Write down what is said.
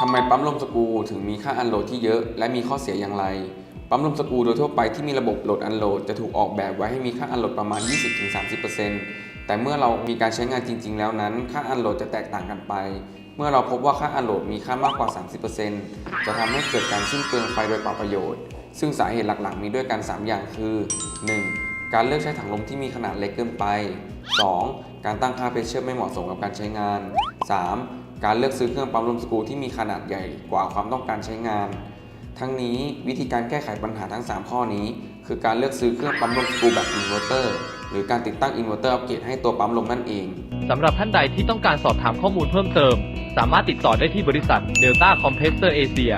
ทำไมปั๊มลมสกูถึงมีค่าอันโหลดที่เยอะ และมีข้อเสียอย่างไร ปั๊มลมสกูโดยทั่วไปที่มีระบบโหลดอันโหลดจะถูกออกแบบไว้ให้มีค่าอันโหลดประมาณ 20-30%แต่เมื่อเรามีการใช้งานจริง ๆ แล้วนั้น ค่าอันโหลดจะแตกต่างกันไป เมื่อเราพบว่าค่าอันโหลดมีค่ามากกว่า 30%จะทำให้เกิดการสิ้นเปลืองไฟโดยเปล่าประโยชน์ ซึ่งสาเหตุหลักๆ มีด้วยกัน 3 อย่างคือ 1. การเลือกใช้ถังลมที่มีขนาดเล็กเกินไป 2. การตั้งค่าเพชเชอร์ไม่เหมาะสมกับการใช้งาน 3. การเลือกซื้อเครื่องปั๊มลมสกรูที่มีขนาดใหญ่กว่าความต้องการใช้งาน ทั้งนี้วิธีการแก้ไขปัญหาทั้ง 3 ข้อนี้ คือการเลือกซื้อเครื่องปั๊มลมสกรูแบบอินเวอร์เตอร์หรือการติดตั้งอินเวอร์เตอร์อัปเกรดให้ตัวปั๊มลมนั่นเองสำหรับท่านใดที่ต้องการสอบถามข้อมูลเพิ่มเติม สามารถติดต่อได้ที่บริษัท Delta Compressor Asia